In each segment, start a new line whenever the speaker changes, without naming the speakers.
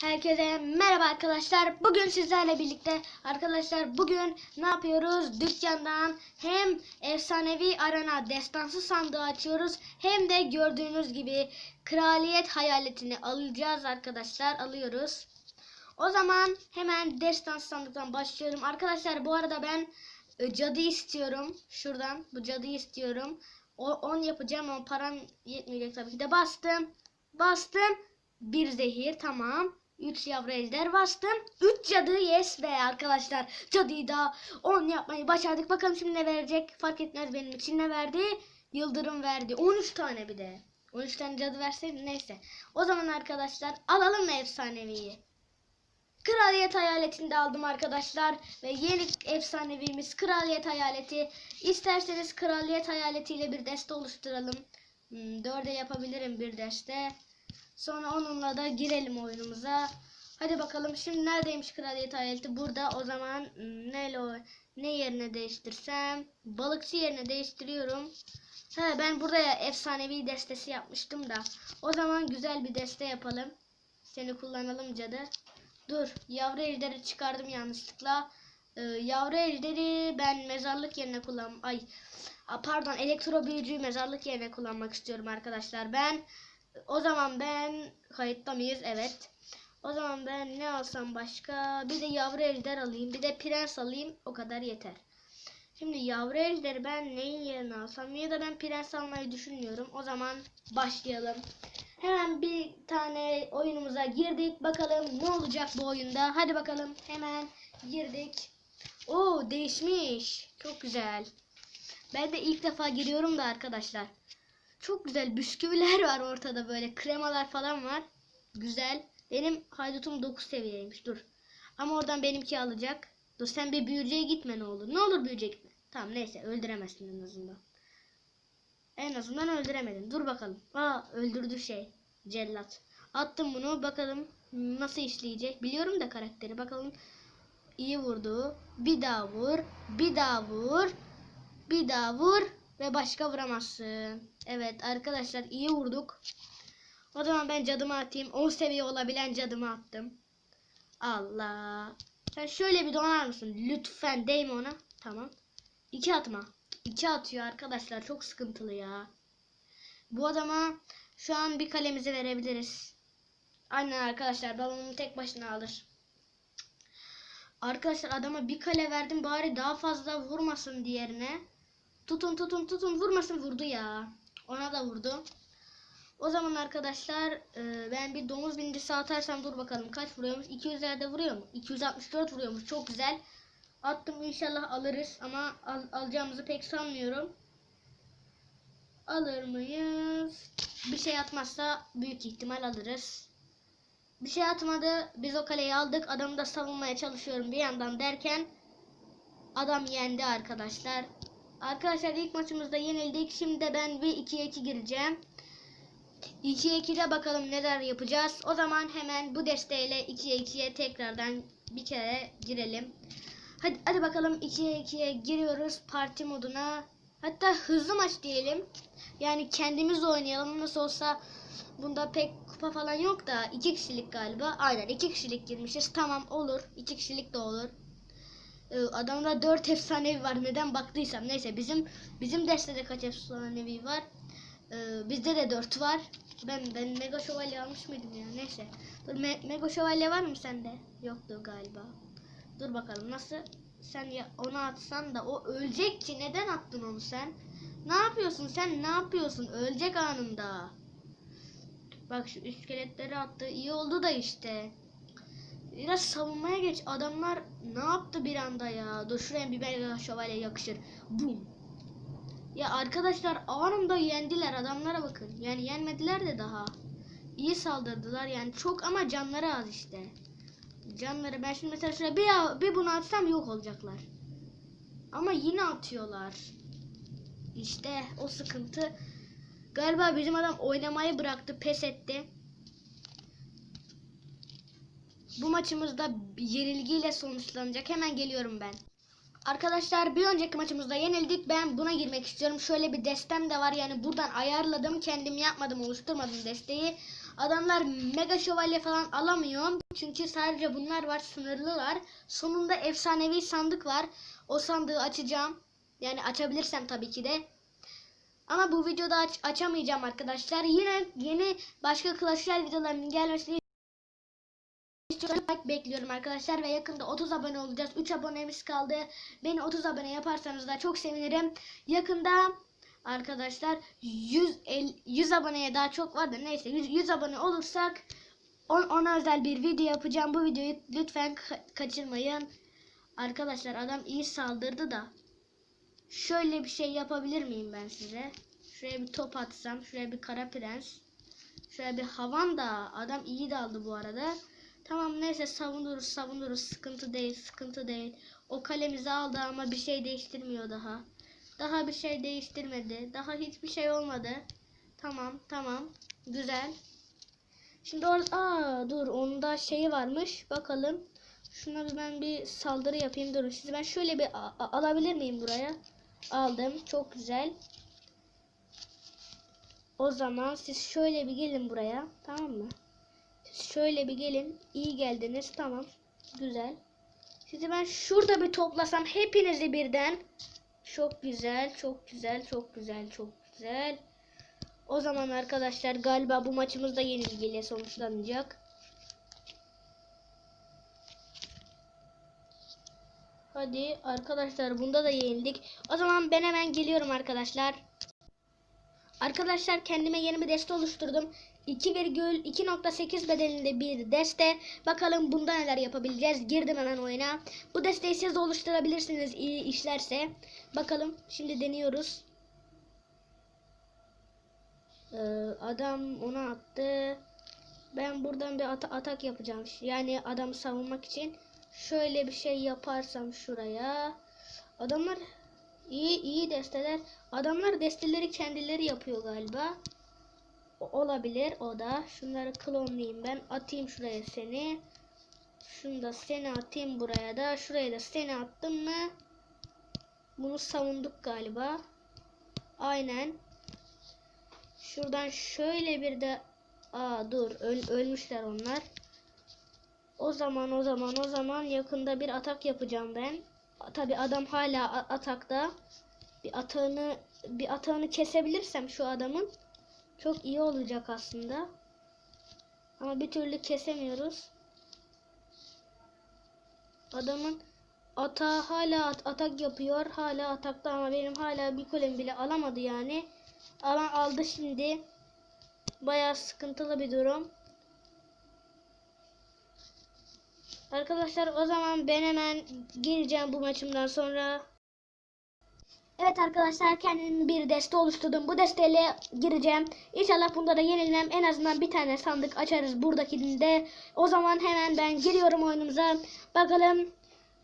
Herkese merhaba arkadaşlar. Bugün sizlerle birlikte arkadaşlar bugün ne yapıyoruz? Dükkandan hem efsanevi arena destansı sandığı açıyoruz hem de gördüğünüz gibi kraliyet hayaletini alacağız arkadaşlar. Alıyoruz. O zaman hemen destansı sandıktan başlıyorum. Arkadaşlar bu arada ben e, cadı istiyorum. Şuradan bu cadıyı istiyorum. O 10 yapacağım ama param yetmeyecek tabii ki de bastım. Bastım. Bir zehir tamam. 3 yavru ejder bastım. 3 cadı yes be arkadaşlar. Cadıyı da 10 yapmayı başardık. Bakalım şimdi ne verecek. Fark etmez benim için ne verdi. Yıldırım verdi. 13 tane bir de. 13 tane cadı verseydi neyse. O zaman arkadaşlar alalım efsaneviyi? Kraliyet hayaletini de aldım arkadaşlar. Ve yeni efsanevimiz kraliyet hayaleti. İsterseniz kraliyet hayaletiyle bir deste oluşturalım. Hmm, dörde yapabilirim bir deste. Sonra onunla da girelim oyunumuza. Hadi bakalım şimdi neredeymiş kraliyet hayaleti? Burada o zaman hmm, neyle ne yerine değiştirsem? Balıkçı yerine değiştiriyorum. He ben buraya efsanevi destesi yapmıştım da. O zaman güzel bir deste yapalım. Seni kullanalım cadı. Dur yavru ejderi çıkardım yanlışlıkla. Ee, yavru ejderi ben mezarlık yerine kullan ay pardon elektro büyücüyü mezarlık yerine kullanmak istiyorum arkadaşlar. Ben o zaman ben kayıtta mıyız? Evet. O zaman ben ne alsam başka? Bir de yavru ejder alayım. Bir de prens alayım. O kadar yeter. Şimdi yavru ejderi ben neyin yerine alsam? Ya da ben prens almayı düşünmüyorum. O zaman başlayalım. Hemen bir tane oyunumuza girdik. Bakalım ne olacak bu oyunda. Hadi bakalım. Hemen girdik. Oo değişmiş. Çok güzel. Ben de ilk defa giriyorum da arkadaşlar. Çok güzel bisküviler var ortada böyle. Kremalar falan var. Güzel. Benim haydutum 9 seviyeymiş. Dur. Ama oradan benimki alacak. Dur sen bir büyücüye gitme ne olur. Ne olur büyücüye gitme. Tamam neyse öldüremezsin en azından. En azından öldüremedin. Dur bakalım. Aa öldürdü şey. Cellat. Attım bunu bakalım nasıl işleyecek. Biliyorum da karakteri. Bakalım iyi vurdu. Bir daha vur. Bir daha vur. Bir daha vur. Ve başka vuramazsın. Evet arkadaşlar iyi vurduk. O zaman ben cadımı atayım. 10 seviye olabilen cadımı attım. Allah. Sen şöyle bir donar mısın? Lütfen değme ona. Tamam. İki atma. İki atıyor arkadaşlar. Çok sıkıntılı ya. Bu adama şu an bir kalemizi verebiliriz. Aynen arkadaşlar. Balonunu tek başına alır. Arkadaşlar adama bir kale verdim. Bari daha fazla vurmasın diğerine. Tutun tutun tutun vurmasın vurdu ya. Ona da vurdu. O zaman arkadaşlar e, ben bir domuz bindisi atarsam dur bakalım kaç vuruyormuş. 200'lerde vuruyor mu? 264 vuruyormuş. Çok güzel. Attım inşallah alırız ama al, alacağımızı pek sanmıyorum. Alır mıyız? Bir şey atmazsa büyük ihtimal alırız. Bir şey atmadı. Biz o kaleyi aldık. Adamı da savunmaya çalışıyorum bir yandan derken adam yendi arkadaşlar. Arkadaşlar ilk maçımızda yenildik. Şimdi de ben bir 2'ye 2 gireceğim. 2'ye 2'de bakalım neler yapacağız. O zaman hemen bu desteğiyle 2'ye 2'ye tekrardan bir kere girelim. Hadi, hadi bakalım 2'ye 2'ye giriyoruz parti moduna. Hatta hızlı maç diyelim. Yani kendimiz oynayalım. Nasıl olsa bunda pek kupa falan yok da 2 kişilik galiba. Aynen 2 kişilik girmişiz. Tamam olur. 2 kişilik de olur. Ee, Adamda 4 efsanevi var. Neden baktıysam. Neyse bizim bizim destede kaç efsanevi var? Ee, bizde de 4 var. Ben ben Mega Şövalye almış mıydım ya? Neyse. Dur Me- Mega Şövalye var mı sende? Yoktu galiba. Dur bakalım nasıl sen ya onu atsan da o ölecek ki neden attın onu sen? Ne yapıyorsun sen? Ne yapıyorsun? Ölecek anında. Bak şu iskeletleri attı. iyi oldu da işte. Biraz savunmaya geç. Adamlar ne yaptı bir anda ya? Dur şuraya bir mega şövalye yakışır. Bum. Ya arkadaşlar anında yendiler adamlara bakın. Yani yenmediler de daha. İyi saldırdılar yani çok ama canları az işte. Canları ben şimdi mesela şuraya bir, bir bunu atsam yok olacaklar. Ama yine atıyorlar. İşte o sıkıntı. Galiba bizim adam oynamayı bıraktı, pes etti. Bu maçımızda yenilgiyle sonuçlanacak. Hemen geliyorum ben. Arkadaşlar bir önceki maçımızda yenildik. Ben buna girmek istiyorum. Şöyle bir destem de var. Yani buradan ayarladım. Kendim yapmadım, oluşturmadım desteği. Adamlar mega şövalye falan alamıyor. Çünkü sadece bunlar var sınırlılar. Sonunda efsanevi sandık var. O sandığı açacağım. Yani açabilirsem tabii ki de. Ama bu videoda aç- açamayacağım arkadaşlar. Yine yeni başka Clash Royale videolarının gelmesini istiyorum. Like bekliyorum arkadaşlar ve yakında 30 abone olacağız. 3 abonemiz kaldı. Beni 30 abone yaparsanız da çok sevinirim. Yakında arkadaşlar 100 el- 100 aboneye daha çok vardı. Neyse 100, 100 abone olursak on- ona özel bir video yapacağım. Bu videoyu lütfen ka- kaçırmayın. Arkadaşlar adam iyi saldırdı da şöyle bir şey yapabilir miyim ben size? Şuraya bir top atsam, şuraya bir kara prens. Şöyle bir havan da adam iyi daldı bu arada. Tamam neyse savunuruz savunuruz sıkıntı değil sıkıntı değil. O kalemizi aldı ama bir şey değiştirmiyor daha. Daha bir şey değiştirmedi. Daha hiçbir şey olmadı. Tamam tamam güzel. Şimdi orada aa dur onda şeyi varmış bakalım. Şuna ben bir saldırı yapayım durun. Sizi ben şöyle bir alabilir miyim buraya? Aldım çok güzel. O zaman siz şöyle bir gelin buraya tamam mı? Şöyle bir gelin. İyi geldiniz. Tamam. Güzel. Sizi ben şurada bir toplasam hepinizi birden. Çok güzel, çok güzel, çok güzel, çok güzel. O zaman arkadaşlar galiba bu maçımız da yenilgiyle sonuçlanacak. Hadi arkadaşlar bunda da yenildik. O zaman ben hemen geliyorum arkadaşlar. Arkadaşlar kendime yeni bir deste oluşturdum. 2,2.8 bedelinde bir deste. Bakalım bunda neler yapabileceğiz. Girdim hemen oyuna. Bu desteği siz oluşturabilirsiniz iyi işlerse. Bakalım şimdi deniyoruz. Ee, adam onu attı. Ben buradan bir ata- atak yapacağım. Yani adamı savunmak için. Şöyle bir şey yaparsam şuraya. Adamlar iyi iyi desteler. Adamlar desteleri kendileri yapıyor galiba. Olabilir o da. Şunları klonlayayım ben. Atayım şuraya seni. Şunu da seni atayım buraya da. Şuraya da seni attım mı? Bunu savunduk galiba. Aynen. Şuradan şöyle bir de Aa dur öl- ölmüşler onlar. O zaman o zaman o zaman yakında bir atak yapacağım ben. Tabi adam hala atakta. Bir atağını bir atağını kesebilirsem şu adamın çok iyi olacak aslında. Ama bir türlü kesemiyoruz. Adamın atağı hala at- atak yapıyor. Hala atakta ama benim hala bir kulemi bile alamadı yani. Ama aldı şimdi. Bayağı sıkıntılı bir durum. Arkadaşlar o zaman ben hemen gireceğim bu maçımdan sonra. Evet arkadaşlar kendim bir deste oluşturdum. Bu desteyle gireceğim. İnşallah bunda da yenilmem. En azından bir tane sandık açarız buradakinde. O zaman hemen ben giriyorum oyunumuza. Bakalım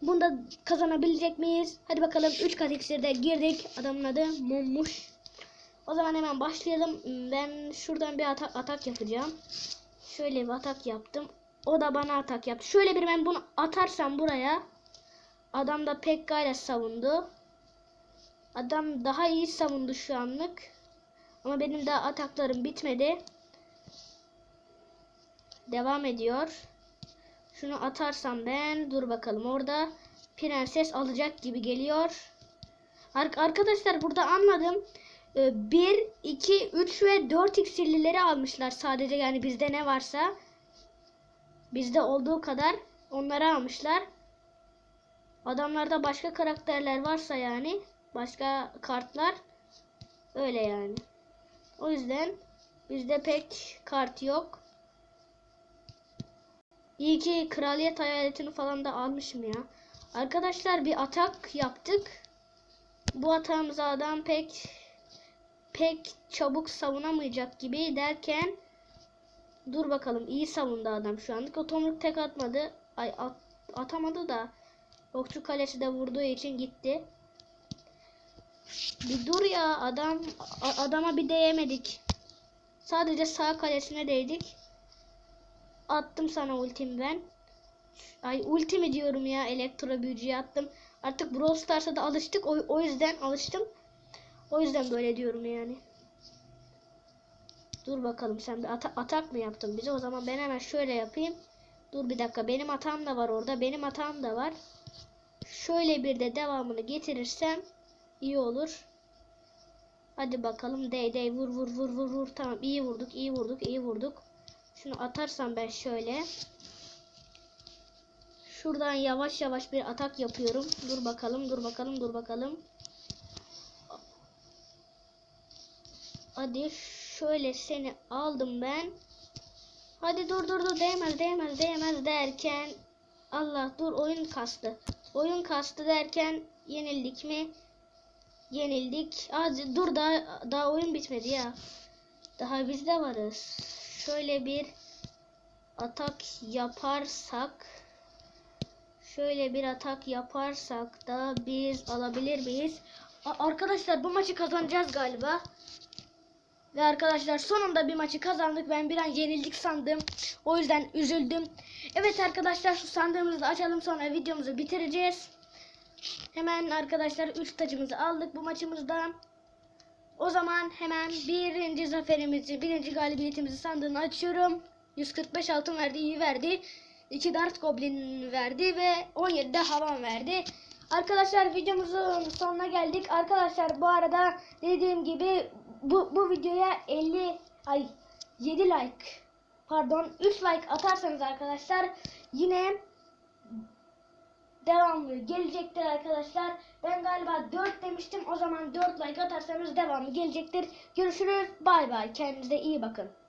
bunda kazanabilecek miyiz? Hadi bakalım 3 kat iksirde girdik. Adamın adı Mummuş. O zaman hemen başlayalım. Ben şuradan bir atak, atak yapacağım. Şöyle bir atak yaptım. O da bana atak yaptı. Şöyle bir ben bunu atarsam buraya. Adam da Pekka ile savundu. Adam daha iyi savundu şu anlık. Ama benim daha ataklarım bitmedi. Devam ediyor. Şunu atarsam ben dur bakalım orada prenses alacak gibi geliyor. Ar- arkadaşlar burada anladım. 1, 2, 3 ve 4 iksirlileri almışlar sadece yani bizde ne varsa. Bizde olduğu kadar onları almışlar. Adamlarda başka karakterler varsa yani başka kartlar öyle yani. O yüzden bizde pek kart yok. İyi ki kraliyet hayaletini falan da almışım ya. Arkadaşlar bir atak yaptık. Bu atağımıza adam pek pek çabuk savunamayacak gibi derken dur bakalım iyi savundu adam şu anlık. O tomruk tek atmadı. Ay at, atamadı da okçu kalesi de vurduğu için gitti. Bir dur ya adam adama bir değemedik. Sadece sağ kalesine değdik. Attım sana ultimi ben. Ay ultimi diyorum ya elektro büyücüye attım. Artık Brawl Stars'a da alıştık. O, o yüzden alıştım. O yüzden böyle diyorum yani. Dur bakalım sen bir ata- atak mı yaptın bize? O zaman ben hemen şöyle yapayım. Dur bir dakika benim hatam da var orada. Benim hatam da var. Şöyle bir de devamını getirirsem iyi olur. Hadi bakalım dey dey vur vur vur vur vur. Tamam iyi vurduk iyi vurduk iyi vurduk. Şunu atarsam ben şöyle. Şuradan yavaş yavaş bir atak yapıyorum. Dur bakalım dur bakalım dur bakalım. Hadi şöyle seni aldım ben. Hadi dur dur dur değmez değmez değmez derken Allah dur oyun kastı. Oyun kastı derken yenildik mi? Yenildik. Az dur daha daha oyun bitmedi ya. Daha biz de varız. Şöyle bir atak yaparsak şöyle bir atak yaparsak da biz alabilir miyiz? A- arkadaşlar bu maçı kazanacağız galiba. Ve arkadaşlar sonunda bir maçı kazandık. Ben bir an yenildik sandım. O yüzden üzüldüm. Evet arkadaşlar şu sandığımızı açalım sonra videomuzu bitireceğiz. Hemen arkadaşlar 3 tacımızı aldık bu maçımızda. O zaman hemen birinci zaferimizi, birinci galibiyetimizi sandığını açıyorum. 145 altın verdi, iyi verdi. 2 Dart Goblin verdi ve 17 de havan verdi. Arkadaşlar videomuzun sonuna geldik. Arkadaşlar bu arada dediğim gibi bu, bu videoya 50 ay 7 like pardon 3 like atarsanız arkadaşlar yine devamlı gelecektir arkadaşlar. Ben galiba 4 demiştim. O zaman 4 like atarsanız devamlı gelecektir. Görüşürüz. Bay bay. Kendinize iyi bakın.